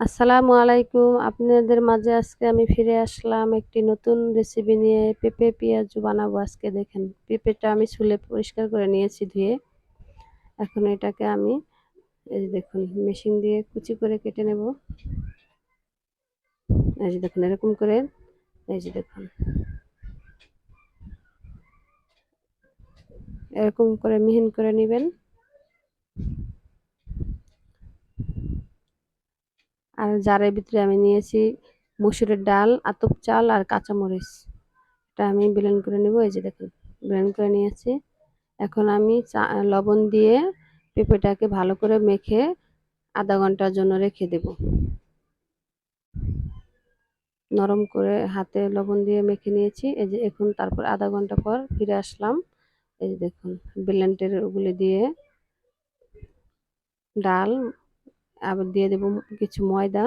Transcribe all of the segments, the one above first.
আসসালামু আলাইকুম। আপনাদের মাঝে আজকে আমি ফিরে আসলাম একটি নতুন রেসিপি নিয়ে। পেঁপে, পেঁয়াজু বানাবো আজকে, দেখেন। পেঁপেটা আমি ছুলে পরিষ্কার করে নিয়েছি ধুয়ে। এখন এটাকে আমি এই দেখুন মেশিন দিয়ে কুচি করে কেটে নেব। এই যে দেখুন, এরকম করে। এই যে দেখুন। এরকম করে মিহিন করে নেবেন। আর জারের ভিতরে আমি নিয়েছি মুসুরের ডাল, আতপ চাল আর কাঁচামরিচ। এটা আমি ব্লেন্ড করে নেব, এই যে দেখুন ব্লেন্ড করে নিয়েছি। এখন আমি লবণ দিয়ে পেঁপেটাকে ভালো করে মেখে আধা ঘণ্টার জন্য রেখে দেব। নরম করে হাতে লবণ দিয়ে মেখে নিয়েছি। এই যে এখন তারপর আধা ঘণ্টা পর ফিরে আসলাম। এই যে দেখুন ব্লেন্ডের ওগুলি দিয়ে ডাল আবার দিয়ে দেব কিছু ময়দা।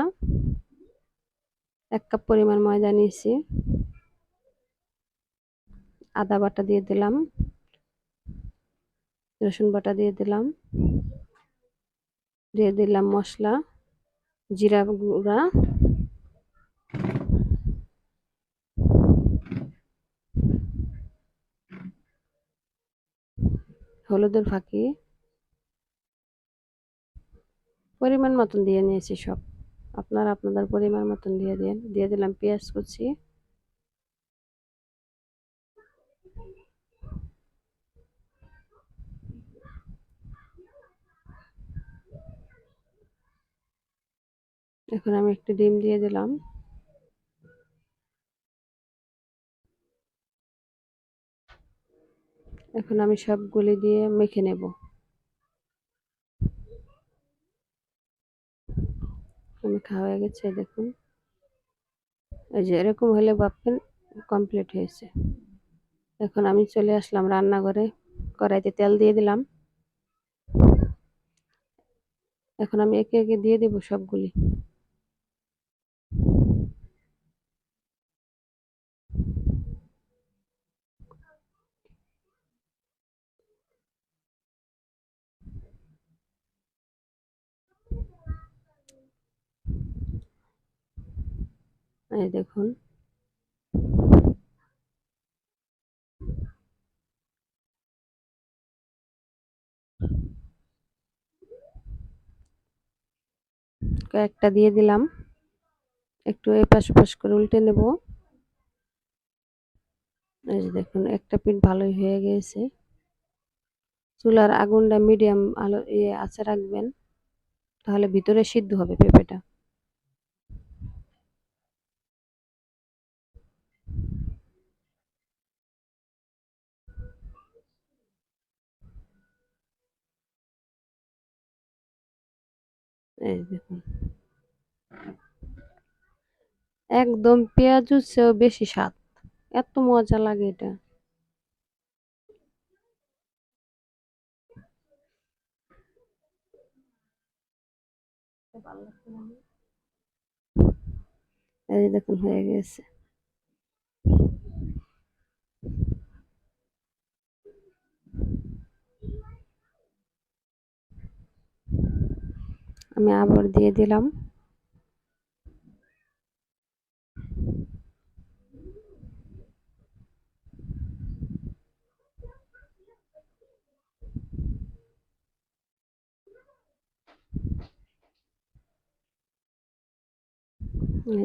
এক কাপ পরিমাণ ময়দা নিয়েছি। আদা বাটা দিয়ে দিলাম। রসুন বাটা দিয়ে দিলাম। দিয়ে দিলাম মশলা, জিরা গুঁড়া। হলুদের ফাঁকি। পরিমাণ মতন দিয়ে নিয়েছি সব। আপনারা আপনাদের পরিমাণ মতন দিয়ে দিন দিয়ে দিলাম পেঁয়াজ কুচি। এখন আমি একটু ডিম দিয়ে দিলাম। এখন আমি সবগুলি দিয়ে মেখে নেব। খাওয়া হয়ে গেছে দেখুন। এই যে এরকম হলে ভাববেন কমপ্লিট হয়েছে। এখন আমি চলে আসলাম রান্নাঘরে, কড়াইতে তেল দিয়ে দিলাম। এখন আমি একে একে দিয়ে দেবো সবগুলি। এই দেখুন। কয়েকটা দিয়ে দিলাম। একটু এপাশ ওপাশ করে উল্টে নেব। এই যে দেখুন, একটা পিঠ ভালোই হয়ে গিয়েছে। চুলার আগুনটা মিডিয়াম আলো ইয়ে আছে, রাখবেন। তাহলে ভিতরে সিদ্ধ হবে পেঁপেটা। এই দেখুন। একদম চেয়েও বেশি স্বাদ। এত মজা লাগে এটা। এই দেখুন হয়ে গেছে। আমি আবার দিয়ে দিলাম।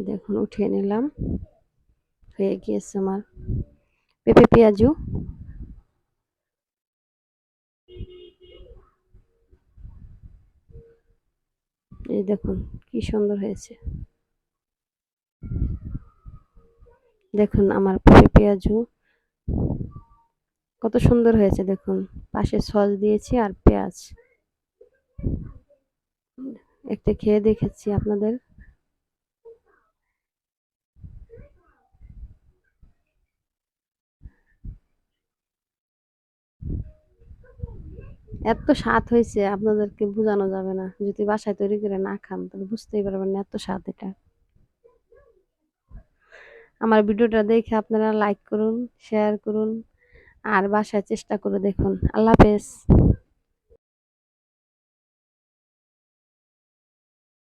দেখুন উঠিয়ে নিলাম। হয়ে গিয়েছে আমার পেঁপে পেঁয়াজু। এই দেখুন, কি সুন্দর হয়েছে। দেখুন আমার পেঁয়াজু, কত সুন্দর হয়েছে দেখুন। পাশে সস দিয়েছি আর পেঁয়াজ। একটা খেয়ে দেখেছি আপনাদের। এত স্বাদ হয়েছে আপনাদেরকে বোঝানো যাবে না। যদি বাসায় তৈরি করে না খান, তাহলে বুঝতেই পারবেন না এত স্বাদ এটা। আমার ভিডিওটা দেখে আপনারা লাইক করুন শেয়ার করুন, আর বাসায় চেষ্টা করে দেখুন। আল্লাহ হাফেজ।